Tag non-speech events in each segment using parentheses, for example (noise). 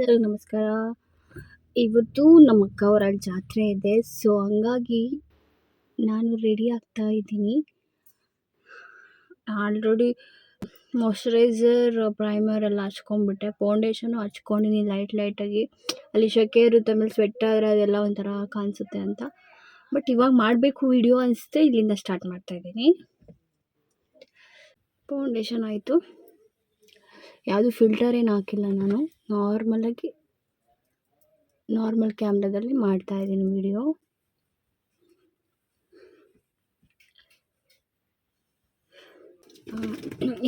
ಎಲ್ಲರಿಗೂ ನಮಸ್ಕಾರ. ಇವತ್ತು ನಮ್ಮ ಅಕ್ಕ ಅವರ ಜಾತ್ರೆ ಇದೆ. ಸೊ ಹಂಗಾಗಿ ನಾನು ರೆಡಿ ಆಗ್ತಾ ಇದ್ದೀನಿ. ಆಲ್ರೆಡಿ ಮಾಯ್ಶ್ಚರೈಸರ್ ಪ್ರೈಮರ್ ಎಲ್ಲ ಹಚ್ಕೊಂಡ್ಬಿಟ್ಟೆ. ಫೌಂಡೇಶನು ಹಚ್ಕೊಂಡಿನಿ ಲೈಟ್ ಲೈಟಾಗಿ ಅಲ್ಲಿ ಶೆಕೆ ಇರುತ್ತೆ, ಆಮೇಲೆ ಸ್ವೆಟ್ ಆದರೆ ಅದೆಲ್ಲ ಒಂಥರ ಕಾಣಿಸುತ್ತೆ ಅಂತ. ಬಟ್ ಇವಾಗ ಮಾಡಬೇಕು ವಿಡಿಯೋ ಅನಿಸುತ್ತೆ. ಇಲ್ಲಿಂದ ಸ್ಟಾರ್ಟ್ ಮಾಡ್ತಾ ಇದ್ದೀನಿ. ಫೌಂಡೇಶನ್ ಆಯಿತು. ಯಾವುದು ಫಿಲ್ಟರ್ ಏನು ಹಾಕಿಲ್ಲ ನಾನು. ನಾರ್ಮಲಾಗಿ ನಾರ್ಮಲ್ ಕ್ಯಾಮ್ರಾದಲ್ಲಿ ಮಾಡ್ತಾ ಇದ್ದೀನಿ ವಿಡಿಯೋ.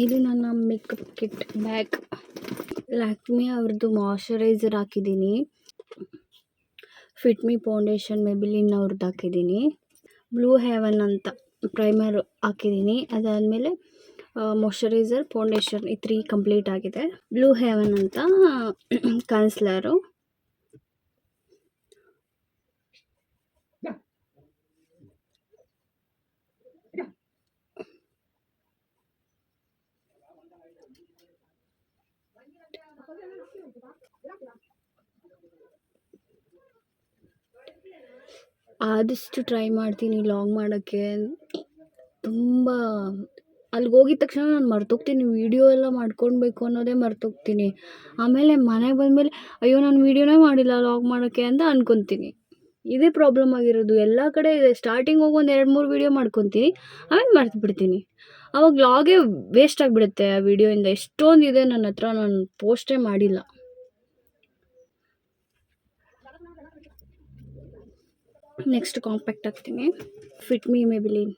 ಇದು ನನ್ನ ಮೇಕಪ್ ಕಿಟ್ ಬ್ಯಾಗ್ ಲ್ಯಾಕ್ಮಿ ಅವ್ರದ್ದು ಮಾಯ್ಚರೈಸರ್ ಹಾಕಿದ್ದೀನಿ. ಫಿಟ್ಮಿ ಫೌಂಡೇಶನ್ ಮೆಬಿಲಿನ್ ಅವ್ರದ್ದು ಹಾಕಿದ್ದೀನಿ. ಬ್ಲೂ ಹೆವನ್ ಅಂತ ಪ್ರೈಮರ್ ಹಾಕಿದ್ದೀನಿ. ಅದಾದಮೇಲೆ ಮಾಯ್ಶ್ಚರೈಸರ್ ಫೌಂಡೇಶನ್ ಈ ತ್ರೀ ಕಂಪ್ಲೀಟ್ ಆಗಿದೆ. ಬ್ಲೂ ಹೆವನ್ ಅಂತ (clears throat) ಕನ್ಸ್ಲರು ಆದಷ್ಟು ಟ್ರೈ ಮಾಡ್ತೀನಿ ಲಾಂಗ್ ಮಾಡೋಕ್ಕೆ. ತುಂಬ ಅಲ್ಲಿಗೆ ಹೋಗಿದ ತಕ್ಷಣ ನಾನು ಮರ್ತೋಗ್ತೀನಿ ವೀಡಿಯೋ ಎಲ್ಲ ಮಾಡ್ಕೊಳ್ಬೇಕು ಅನ್ನೋದೇ ಮರ್ತೋಗ್ತೀನಿ. ಆಮೇಲೆ ಮನೆಗೆ ಬಂದಮೇಲೆ, ಅಯ್ಯೋ, ನಾನು ವೀಡಿಯೋನೇ ಮಾಡಿಲ್ಲ ಲಾಗ್ ಮಾಡೋಕ್ಕೆ ಅಂತ ಅಂದ್ಕೊತೀನಿ ಇದೇ ಪ್ರಾಬ್ಲಮ್ ಆಗಿರೋದು. ಎಲ್ಲ ಕಡೆ ಇದೆ. ಸ್ಟಾರ್ಟಿಂಗ್ ಹೋಗಿ ಒಂದು ಎರಡು ಮೂರು ವೀಡಿಯೋ ಮಾಡ್ಕೊತೀನಿ, ಆಮೇಲೆ ಮರ್ತು ಬಿಡ್ತೀನಿ. ಆವಾಗ ಲಾಗೇ ವೇಸ್ಟ್ ಆಗಿಬಿಡುತ್ತೆ ಆ ವೀಡಿಯೋಯಿಂದ ಎಷ್ಟೊಂದು ಇದೆ ನನ್ನ ಹತ್ರ, ನಾನು ಪೋಸ್ಟೇ ಮಾಡಿಲ್ಲ. ನೆಕ್ಸ್ಟ್ ಕಾಂಪ್ಯಾಕ್ಟ್ ಹಾಕ್ತೀನಿ. ಫಿಟ್ ಮೀ ಮೇ ಬಿಲೀನ್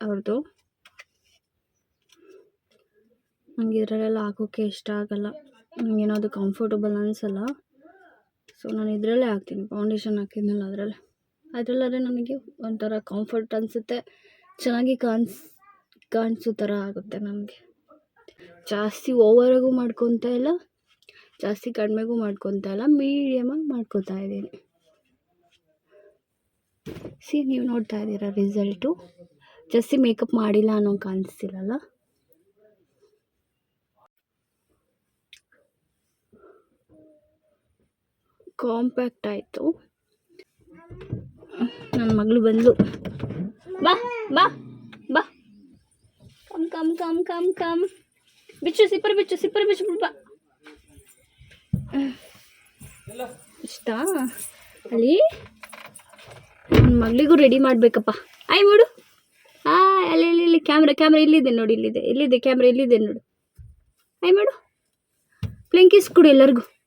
ಅವ್ರದ್ದು ನನಗೆ ಇದರಲ್ಲೆಲ್ಲ ಹಾಕೋಕ್ಕೆ ಇಷ್ಟ ಆಗಲ್ಲ. ನನಗೇನೋ ಅದು ಕಂಫರ್ಟಬಲ್ ಅನಿಸಲ್ಲ. ಸೊ ನಾನು ಇದರಲ್ಲೇ ಹಾಕ್ತೀನಿ ಫೌಂಡೇಶನ್ ಹಾಕಿದ್ನಲ್ಲ ಅದರಲ್ಲೇ. ಅದರಲ್ಲಾದರೆ ನನಗೆ ಒಂಥರ ಕಂಫರ್ಟ್ ಅನಿಸುತ್ತೆ. ಚೆನ್ನಾಗಿ ಕಾಣಿಸ್ ಕಾಣಿಸೋ ಥರ ಆಗುತ್ತೆ ನನಗೆ. ಜಾಸ್ತಿ ಓವರಾಗೂ ಮಾಡ್ಕೊತಾ ಇಲ್ಲ, ಜಾಸ್ತಿ ಕಡಿಮೆಗೂ ಮಾಡ್ಕೊತಾ ಇಲ್ಲ ಮೀಡಿಯಮಾಗಿ ಮಾಡ್ಕೋತಾ ಇದ್ದೀನಿ. ಸಿ ನೀವು ನೋಡ್ತಾ ಇದ್ದೀರಾ ರಿಸಲ್ಟು ಜಾಸ್ತಿ ಮೇಕಪ್ ಮಾಡಿಲ್ಲ ಅನ್ನೋ ಕಾಣಿಸ್ತಿಲ್ಲಲ್ಲ? ಕಾಂಪ್ಯಾಕ್ಟ್ ಆಯಿತು. ನನ್ನ ಮಗಳು ಬಂದಳು ಬಾ ಬಾ ಬಾ. Come come come come come. ಬಿಚ್ಚು, ಸಿಪ್ಪರ್ ಬಿಚ್ಚು ಸಿಪ್ಪರ್ ಬಿಚ್ಚು, ಬಾ. ಇಷ್ಟ? ಅಲ್ಲಿ? ನನ್ನ ಮಗಳಿಗೂ ರೆಡಿ ಮಾಡಬೇಕಪ್ಪ. ಆಯ್ ನೋಡು ಹಾಂ ಅಲ್ಲಿ ಇಲ್ಲಿ ಇಲ್ಲಿ ಕ್ಯಾಮ್ರಾ ಕ್ಯಾಮ್ರಾ ಇಲ್ಲಿದೆ ನೋಡಿ, ಇಲ್ಲಿದೆ. ಇಲ್ಲಿದೆ ಕ್ಯಾಮ್ರಾ ಇಲ್ಲಿದೆ ನೋಡು. ಆಯ್, ಮಾಡು. ಪ್ಲೆಂಕೀಸ್ ಕೊಡು ಎಲ್ಲರಿಗೂ.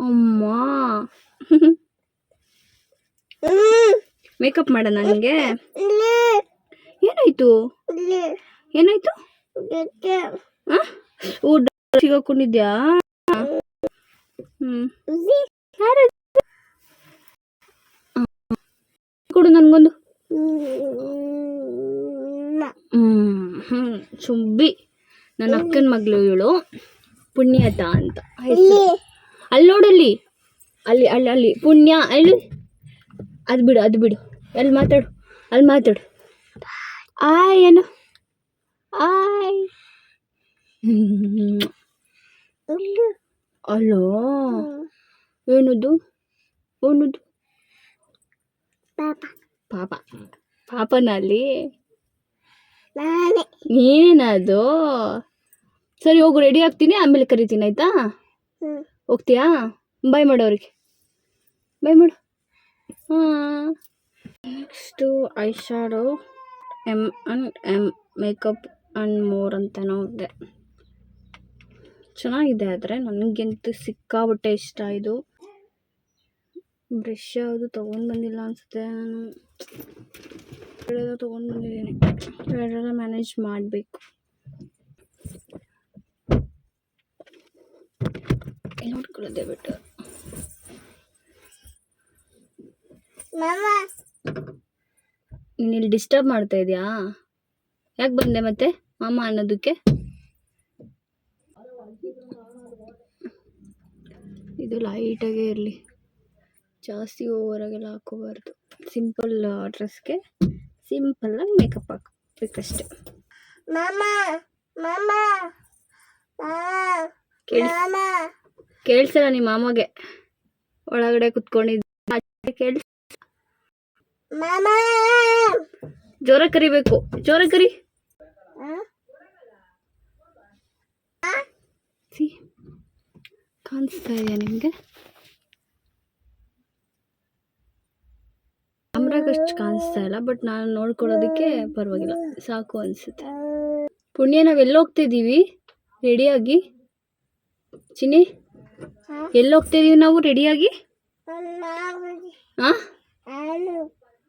ಅಮ್ಮ. ಮೇಕಪ್ ಮಾಡೋಣ ನನಗೆ ಏನಾಯ್ತು? ಏನಾಯ್ತು? ಊಟ ಸಿಗಾಕೊಂಡಿದ್ಯಾ? ಯಾರು ಕೊಡು ಹ್ಮ್ ಹ್ಞೂ ಸುಬ್ಬಿ ನನ್ನ ಅಕ್ಕನ ಮಗಳು ಇವಳು. ಪುಣ್ಯತ ಅಂತ. ಅಲ್ಲಿ ನೋಡಲ್ಲಿ ಅಲ್ಲಿ. ಅಲ್ಲಿ ಅಲ್ಲಿ ಪುಣ್ಯ ಅಲ್ಲಿ. ಅದು ಬಿಡು ಅದು ಬಿಡು. ಅಲ್ಲಿ ಮಾತಾಡು ಅಲ್ಲಿ ಮಾತಾಡು. ಆಯ್ ಏನು ಆಯ್. ಅಲ್ಲೋ ಏನದು? ಏನದು? ಪಾಪ. ಪಾಪನ ಅಲ್ಲಿ ನೀನೇನದು? ಸರಿ ಹೋಗು ರೆಡಿ ಆಗ್ತೀನಿ. ಆಮೇಲೆ ಕರಿತೀನಿ ಆಯ್ತಾ? ಹೋಗ್ತೀಯಾ? ಬೈ ಮಾಡು ಅವ್ರಿಗೆ. ಬೈ ಮಾಡು. ಹಾಂ. Next eye shadow M and M makeup and more ಅಂತನೋ ಇದೆ. ಚೆನ್ನಾಗಿದೆ ಆದರೆ, ನನಗಂತೂ ಸಿಕ್ಕಾಬಟ್ಟೆ ಇಷ್ಟ ಇದು. ಬ್ರಷ್ ಯಾವುದು ತೊಗೊಂಡು ಬಂದಿಲ್ಲ ಅನಿಸುತ್ತೆ ನಾನು. ತೊಗೊಂಡು ಬಂದಿದ್ದೀನಿ. ಮ್ಯಾನೇಜ್ ಮಾಡಬೇಕು. ನೋಡ್ಕೊಳ್ಳೋದೇ ಬಿಟ್ಟು. ನೀನು ಇಲ್ಲಿ ಡಿಸ್ಟರ್ಬ್ ಮಾಡ್ತಾ ಇದೆಯಾ? ಯಾಕೆ ಬಂದೆ ಮತ್ತೆ ಮಾಮ ಅನ್ನೋದಕ್ಕೆ? ಇದು ಲೈಟಾಗೇ ಇರಲಿ. ಜಾಸ್ತಿ ಓವರಾಗೆಲ್ಲ ಹಾಕೋಬಾರ್ದು ಸಿಂಪಲ್ ಡ್ರೆಸ್ಗೆ ಸಿಂಪಲ್ಲಾಗಿ ಮೇಕಪ್ ಹಾಕಬೇಕಷ್ಟೆ. ಕೇಳಿಸ್ ಕೇಳಿಸಲ್ಲ ನಿಮ್ಮ ಮಾಮಗೆ. ಒಳಗಡೆ ಕುತ್ಕೊಂಡಿದ್ದ ಕೇಳಿಸ ಜೋರ ಕರಿಬೇಕು. ಜೋರ ಕರಿ. ಕಾಣಿಸ್ತಾ ಇದೆಯಾ ನಿಮಗೆ? ಅಷ್ಟು ಕಾಣಿಸ್ತಾ ಇಲ್ಲ ಬಟ್ ನಾನು ನೋಡ್ಕೊಳ್ಳೋದಕ್ಕೆ ಪರವಾಗಿಲ್ಲ. ಸಾಕು ಅನಿಸುತ್ತೆ. ಪುಣ್ಯ ನಾವು ಎಲ್ಲಿ ಹೋಗ್ತಿದ್ದೀವಿ ರೆಡಿಯಾಗಿ ಚಿನ್ನಿ? ಎಲ್ಲಿ ಹೋಗ್ತಿದ್ದೀವಿ ನಾವು, ರೆಡಿಯಾಗಿ? ಹಾಂ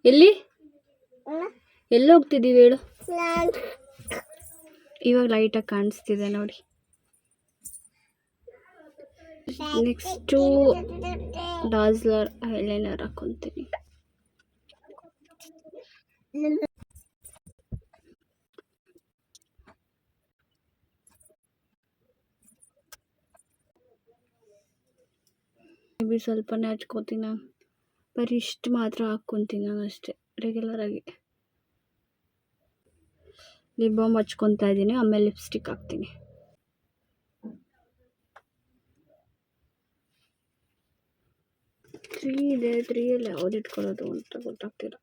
ಎಲ್ಲಿ? ಎಲ್ಲಿ ಹೋಗ್ತಿದ್ದೀವಿ ಹೇಳು. ಇವಾಗ ಲೈಟಾಗಿ ಕಾಣಿಸ್ತಿದೆ ನೋಡಿ. ನೆಕ್ಸ್ಟು ಡಾಸ್ಲರ್ ಐಲೈನರ್ ಹಾಕೊತೀನಿ. ಬಿ ಸ್ವಲ್ಪನೇ ಹಚ್ಕೋತೀನಿ. ನಾನು ಬರೀ ಇಷ್ಟು ಮಾತ್ರ ಹಾಕ್ಕೊತೀನಿ ನಾನು ಅಷ್ಟೇ ರೆಗ್ಯುಲರಾಗಿ ಲಿಪ್ ಬಾಮ್ ಹಚ್ಕೊತಾ ಇದ್ದೀನಿ, ಆಮೇಲೆ ಲಿಪ್ಸ್ಟಿಕ್ ಹಾಕ್ತೀನಿ. ತ್ರೀ ಇದೆ ತ್ರೀಯಲ್ಲಿ ಯಾವ್ದು ಇಟ್ಕೊಳ್ಳೋದು ಅಂತ ಗೊತ್ತಾಗ್ತಿಲ್ಲ.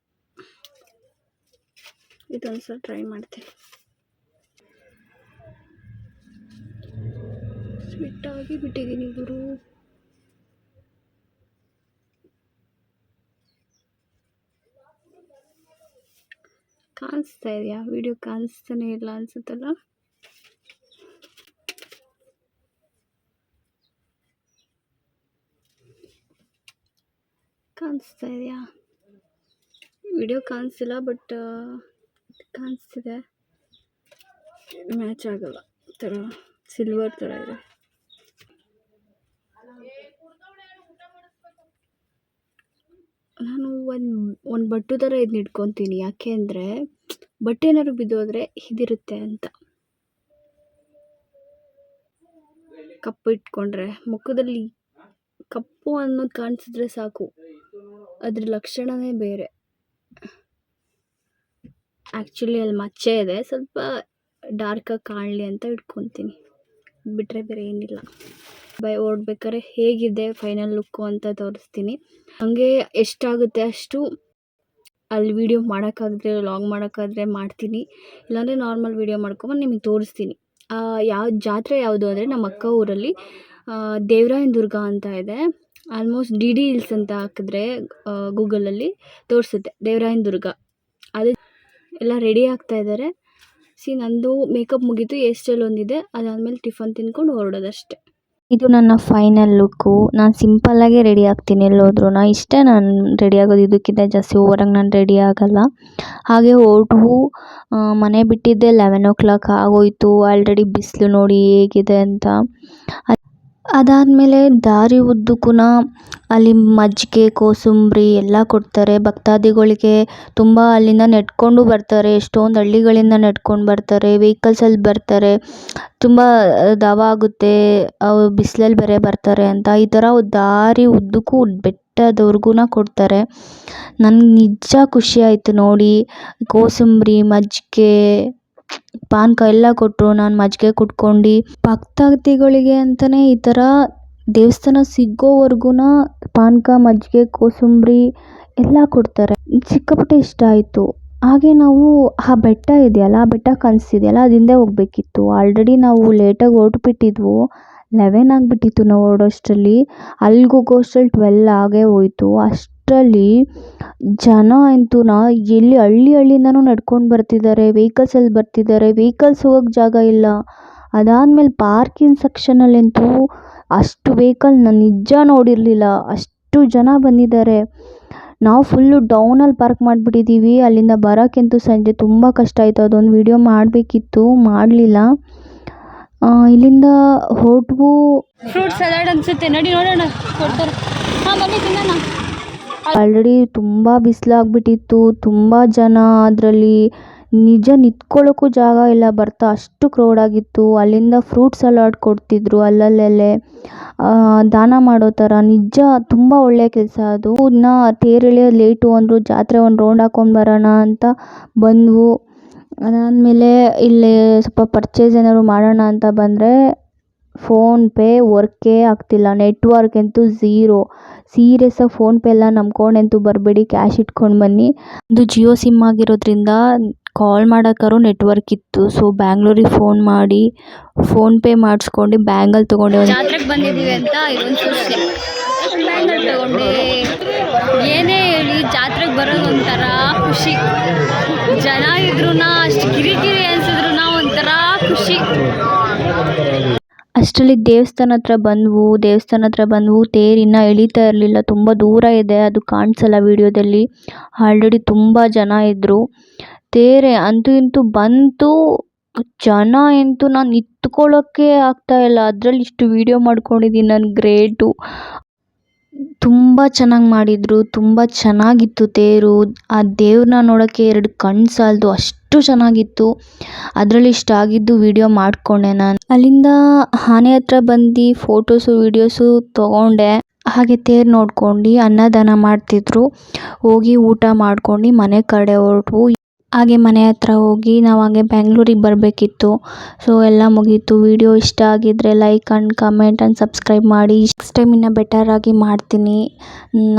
ಇದೊಂದು ಸಲ ಟ್ರೈ ಮಾಡ್ತೀನಿ ಸ್ವೀಟಾಗಿ ಬಿಟ್ಟಿದ್ದೀನಿ ಗುರು. ಕಾಣಿಸ್ತಾ ಇದೆಯಾ? ವಿಡಿಯೋ ಕಾಣಿಸ್ತಾನೆ ಇಲ್ಲ ಅನ್ಸುತ್ತಲ್ಲ? ಕಾಣಿಸ್ತಾ ಇದೆಯಾ? ವಿಡಿಯೋ ಕಾಣಿಸ್ತಿಲ್ಲ ಬಟ್ ಕಾಣಿಸ್ತಿದೆ. ಮ್ಯಾಚ್ ಆಗಲ್ಲ. ಥರ ಸಿಲ್ವರ್ ಥರ ಇದೆ. ನಾನು ಒಂದು ಒಂದು ಬಟ್ಟು ಥರ ಇದ್ನ ಇಟ್ಕೊತೀನಿ. ಯಾಕೆ ಅಂದರೆ ಬಟ್ಟೆ ಏನಾದ್ರು ಬಿದ್ದೋದ್ರೆ ಇದಿರುತ್ತೆ ಅಂತ. ಕಪ್ಪು ಇಟ್ಕೊಂಡ್ರೆ ಮುಖದಲ್ಲಿ ಕಪ್ಪು ಅನ್ನೋದು ಕಾಣಿಸಿದ್ರೆ ಸಾಕು. ಅದ್ರ ಲಕ್ಷಣವೇ ಬೇರೆ. ಆ್ಯಕ್ಚುಲಿ ಅಲ್ಲಿ ಮಚ್ಚೆ ಇದೆ. ಸ್ವಲ್ಪ ಡಾರ್ಕಾಗಿ ಕಾಣಲಿ ಅಂತ ಇಟ್ಕೊತೀನಿ. ಬಿಟ್ಟರೆ ಬೇರೆ ಏನಿಲ್ಲ. ಬೈ ಓಡ್ಬೇಕಾದ್ರೆ ಹೇಗಿದೆ ಫೈನಲ್ ಲುಕ್ಕು ಅಂತ ತೋರಿಸ್ತೀನಿ. ಹಾಗೆ ಎಷ್ಟಾಗುತ್ತೆ ಅಷ್ಟು ಅಲ್ಲಿ ವೀಡಿಯೋ ಮಾಡೋಕ್ಕಾದ್ರೆ ಲಾಗ್ ಮಾಡೋಕ್ಕಾದ್ರೆ ಮಾಡ್ತೀನಿ. ಇಲ್ಲಾಂದರೆ ನಾರ್ಮಲ್ ವೀಡಿಯೋ ಮಾಡ್ಕೊಂಬಂದು ನಿಮಗೆ ತೋರಿಸ್ತೀನಿ. ಯಾವ ಜಾತ್ರೆ ಯಾವುದು ಅಂದರೆ ನಮ್ಮ ಅಕ್ಕ ಊರಲ್ಲಿ ದೇವರಾಯನ ದುರ್ಗ ಅಂತ ಇದೆ. ಆಲ್ಮೋಸ್ಟ್ ಡಿ ಡಿ ಹಿಲ್ಸ್ ಅಂತ ಹಾಕಿದ್ರೆ ಗೂಗಲಲ್ಲಿ ತೋರಿಸುತ್ತೆ, ದೇವರಾಯನ ದುರ್ಗ. ಅದು ಎಲ್ಲ ರೆಡಿ ಆಗ್ತಾ ಇದ್ದಾರೆ ಸಿ ನಂದು ಮೇಕಪ್ ಮುಗೀತು ಏರ್ ಸ್ಟೈಲ್ ಒಂದಿದೆ. ಅದಾದಮೇಲೆ ಟಿಫನ್ ತಿನ್ಕೊಂಡು ಹೊರಡೋದಷ್ಟೇ. ಇದು ನನ್ನ ಫೈನಲ್ ಲುಕ್ಕು. ನಾನು ಸಿಂಪಲ್ಲಾಗೇ ರೆಡಿ ಆಗ್ತೀನಿ ಎಲ್ಲೋದ್ರೂ. ಇಷ್ಟೇ ನಾನು ರೆಡಿ ಆಗೋದು. ಇದಕ್ಕಿಂತ ಜಾಸ್ತಿ ಓವರಾಗಿ ನಾನು ರೆಡಿ ಆಗಲ್ಲ. ಹಾಗೆ ಹೊರಟು ಮನೆ ಬಿಟ್ಟಿದ್ದೆ ಲೆವೆನ್ ಓ ಕ್ಲಾಕ್ ಆಗೋಯಿತು. ಆಲ್ರೆಡಿ ಬಿಸಿಲು ನೋಡಿ ಹೇಗಿದೆ ಅಂತ. ಅದಾದಮೇಲೆ ದಾರಿ ಉದ್ದಕ್ಕೂ ಅಲ್ಲಿ ಮಜ್ಜಿಗೆ, ಕೋಸಂಬರಿ ಎಲ್ಲ ಕೊಡ್ತಾರೆ. ಭಕ್ತಾದಿಗಳಿಗೆ ತುಂಬ ಅಲ್ಲಿಂದ ನಡ್ಕೊಂಡು ಬರ್ತಾರೆ. ಎಷ್ಟೊಂದು ಹಳ್ಳಿಗಳಿಂದ ನಡ್ಕೊಂಡು ಬರ್ತಾರೆ. ವೆಹಿಕಲ್ಸಲ್ಲಿ ಬರ್ತಾರೆ. ತುಂಬ ದವ ಆಗುತ್ತೆ. ಅವ್ರು ಬಿಸ್ಲಲ್ಲಿ ಬೇರೆ ಬರ್ತಾರೆ ಅಂತ. ಈ ಥರ ದಾರಿ ಉದ್ದಕ್ಕೂ ಬೆಟ್ಟದವ್ರಿಗೂ ಕೊಡ್ತಾರೆ. ನನ್ಗೆ ನಿಜ ಖುಷಿ ನೋಡಿ. ಕೋಸಂಬರಿ, ಮಜ್ಜಿಗೆ ಪಾನಕ ಎಲ್ಲ ಕೊಟ್ಟರು ನಾನು ಮಜ್ಜಿಗೆ ಕುಡ್ಕೊಂಡು ಭಕ್ತಾದಿಗಳಿಗೆ ಅಂತಲೇ ಈ ಥರ ದೇವಸ್ಥಾನ ಸಿಗೋವರ್ಗೂ ಪಾನಕ ಮಜ್ಜಿಗೆ, ಕೋಸಂಬರಿ ಎಲ್ಲ ಕೊಡ್ತಾರೆ. ಸಿಕ್ಕಾಪಟ್ಟೆ ಇಷ್ಟ ಆಯಿತು. ಹಾಗೆ ನಾವು ಆ ಬೆಟ್ಟ ಇದೆಯಲ್ಲ, ಆ ಬೆಟ್ಟ ಕನಸಿದೆಯಲ್ಲ ಅದಿಂದೆ ಹೋಗಬೇಕಿತ್ತು. ಆಲ್ರೆಡಿ ನಾವು ಲೇಟಾಗಿ ಹೊರ್ಟ್ಬಿಟ್ಟಿದ್ವು. ಲೆವೆನ್ ಆಗಿಬಿಟ್ಟಿತ್ತು ನಾವು ಹೊರಡೋಷ್ಟರಲ್ಲಿ ಅಲ್ಲಿಗೆ ಹೋಗೋಷ್ಟ್ರಲ್ಲಿ ಟ್ವೆಲ್ ಆಗೇ ಹೋಯ್ತು. ಅಷ್ಟರಲ್ಲಿ ಜನ ಅಂತೂ ಎಲ್ಲಿ ಹಳ್ಳಿ ಹಳ್ಳಿಯಿಂದನೂ ನಡ್ಕೊಂಡು ಬರ್ತಿದ್ದಾರೆ ವೆಹಿಕಲ್ಸಲ್ಲಿ ಬರ್ತಿದ್ದಾರೆ ವೆಹಿಕಲ್ಸ್ ಹೋಗೋಕ್ಕೆ ಜಾಗ ಇಲ್ಲ. ಅದಾದ್ಮೇಲೆ ಪಾರ್ಕಿಂಗ್ ಸೆಕ್ಷನಲ್ಲಂತೂ ಅಷ್ಟು ವೆಹಿಕಲ್ ನಾನು ನಿಜ ನೋಡಿರಲಿಲ್ಲ. ಅಷ್ಟು ಜನ ಬಂದಿದ್ದಾರೆ. ನಾವು ಫುಲ್ಲು ಡೌನಲ್ಲಿ ಪಾರ್ಕ್ ಮಾಡಿಬಿಟ್ಟಿದ್ದೀವಿ ಅಲ್ಲಿಂದ ಬರೋಕ್ಕಂತೂ ಸಂಜೆ ತುಂಬ ಕಷ್ಟ ಆಯಿತು. ಅದೊಂದು ವೀಡಿಯೋ ಮಾಡಬೇಕಿತ್ತು. ಮಾಡಲಿಲ್ಲ. ಇಲ್ಲಿಂದ ಹೊರಟು ಫ್ರೂಟ್ ಸಲಾಡ್ ಅನ್ಸುತ್ತೆ. ನಡಿ ನೋಡೋಣ. ಕೊಡ್ತಾರೆ. ಹಾಂ, ಬನ್ನಿ ಆಲ್ರೆಡಿ ತುಂಬ ಬಿಸಿಲಾಗ್ಬಿಟ್ಟಿತ್ತು, ತುಂಬ ಜನ ಅದರಲ್ಲಿ ನಿಜ ನಿಂತ್ಕೊಳ್ಳೋಕ್ಕೂ ಜಾಗ ಇಲ್ಲ, ಬರ್ತಾ ಅಷ್ಟು ಕ್ರೌಡ್ ಆಗಿತ್ತು. ಅಲ್ಲಿಂದ ಫ್ರೂಟ್ ಸಲಾಡ್ ಕೊಡ್ತಿದ್ರು ಅಲ್ಲಲ್ಲೇ ದಾನ ಮಾಡೋ ಥರ, ನಿಜ ತುಂಬ ಒಳ್ಳೆಯ ಕೆಲಸ ಅದು. ಇನ್ನು ತೇರು ಲೇಟು ಅಂದರು, ಜಾತ್ರೆ ಒಂದು ರೌಂಡ್ ಹಾಕೊಂಡು ಬರೋಣ ಅಂತ ಬಂದವು. ಅದಾದಮೇಲೆ ಇಲ್ಲಿ ಸ್ವಲ್ಪ ಪರ್ಚೇಸ್ ಏನಾದ್ರು ಮಾಡೋಣ ಅಂತ ಬಂದರೆ ಫೋನ್ಪೇ ವರ್ಕೇ ಆಗ್ತಿಲ್ಲ. ನೆಟ್ವರ್ಕ್ ಅಂತೂ ಝೀರೋ. ಸೀರಿಯಸ್ಸಾಗಿ ಫೋನ್ಪೇ ಎಲ್ಲ ನಂಬ್ಕೊಂಡಂತೂ ಬರಬೇಡಿ, ಕ್ಯಾಶ್ ಇಟ್ಕೊಂಡು ಬನ್ನಿ. ಇದು ಜಿಯೋ ಸಿಮ್ ಆಗಿರೋದ್ರಿಂದ ಕಾಲ್ ಮಾಡೋಕ್ಕಾರು ನೆಟ್ವರ್ಕ್ ಇತ್ತು. ಸೊ ಬ್ಯಾಂಗ್ಳೂರಿಗೆ ಫೋನ್ ಮಾಡಿ ಫೋನ್ಪೇ ಮಾಡಿಸ್ಕೊಂಡು ಬ್ಯಾಂಗಲ್ ತೊಗೊಂಡೆ ಒಂದು ಜಾತ್ರೆಗೆ ಬಂದಿದ್ದೀವಿ ಅಂತ ಬ್ಯಾಂಗಲ್ ತಗೊಂಡೆ. ಏನೇ ಹೇಳಿ ಜಾತ್ರೆಗೆ ಬರೋದು ಒಂಥರ ಖುಷಿ. ಜನ ಇದ್ರೂ ಅಷ್ಟು ಕಿರಿಕಿರಿ ಅನ್ಸಿದ್ರು ಒಂಥರ ಖುಷಿ. ಅಷ್ಟರಲ್ಲಿ ದೇವಸ್ಥಾನ ಹತ್ರ ಬಂದವು, ದೇವಸ್ಥಾನ ಹತ್ರ ಬಂದವು, ತೇರು ಇನ್ನೂ ಎಳೀತಾ ಇರಲಿಲ್ಲ, ತುಂಬ ದೂರ ಇದೆ, ಅದು ಕಾಣಿಸಲ್ಲ ವೀಡಿಯೋದಲ್ಲಿ. ಆಲ್ರೆಡಿ ತುಂಬ ಜನ ಇದ್ದರು ತೇರೆ ಅಂತೂ ಇಂತೂ ಬಂತು, ಜನ ಅಂತೂ ನಾನು ಆಗ್ತಾ ಇಲ್ಲ, ಅದರಲ್ಲಿ ಇಷ್ಟು ವಿಡಿಯೋ ಮಾಡ್ಕೊಂಡಿದ್ದೀನಿ ನಾನು ಗ್ರೇಟು. ತುಂಬ ಚೆನ್ನಾಗಿ ಮಾಡಿದರು, ತುಂಬ ಚೆನ್ನಾಗಿತ್ತು ತೇರು. ಆ ದೇವ್ರನ್ನ ನೋಡೋಕ್ಕೆ ಎರಡು ಕಣ್ಣು ಸಾಲದು ಅಷ್ಟು ಚೆನ್ನಾಗಿತ್ತು. ಅದರಲ್ಲಿ ಇಷ್ಟ ಆಗಿದ್ದು ವೀಡಿಯೋ ಮಾಡಿಕೊಂಡೆ ನಾನು. ಅಲ್ಲಿಂದ ಆನೆ ಹತ್ರ ಬಂದು ಫೋಟೋಸು ವೀಡಿಯೋಸು ತೊಗೊಂಡೆ. ಹಾಗೆ ತೇರು ನೋಡ್ಕೊಂಡು ಅನ್ನದಾನ ಮಾಡ್ತಿದ್ರು. ಹೋಗಿ ಊಟ ಮಾಡ್ಕೊಂಡು ಮನೆ ಕಡೆ ಹೊರಟ್ವು ಹಾಗೆ ಮನೆ ಹತ್ರ ಹೋಗಿ ನಾವು ಹಾಗೆ ಬ್ಯಾಂಗ್ಳೂರಿಗೆ ಬರಬೇಕಿತ್ತು. ಸೊ ಎಲ್ಲ ಮುಗೀತು. ವಿಡಿಯೋ ಇಷ್ಟ ಆಗಿದ್ದರೆ like and comment and subscribe ಮಾಡಿ. ನೆಕ್ಸ್ಟ್ ಟೈಮ್ ಇನ್ನೂ ಬೆಟರಾಗಿ ಮಾಡ್ತೀನಿ.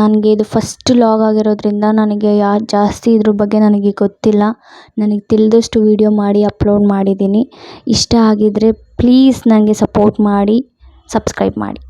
ನನಗೆ ಇದು ಫಸ್ಟ್ ಲಾಗ್ ಆಗಿರೋದ್ರಿಂದ ನನಗೆ ಯಾ ಜಾಸ್ತಿ ಇದ್ರ ಬಗ್ಗೆ ನನಗೆ ಗೊತ್ತಿಲ್ಲ. ನನಗೆ ತಿಳಿದಷ್ಟು ವೀಡಿಯೋ ಮಾಡಿ ಅಪ್ಲೋಡ್ ಮಾಡಿದ್ದೀನಿ. ಇಷ್ಟ ಆಗಿದ್ದರೆ ಪ್ಲೀಸ್ ನನಗೆ ಸಪೋರ್ಟ್ ಮಾಡಿ ಸಬ್ಸ್ಕ್ರೈಬ್ ಮಾಡಿ.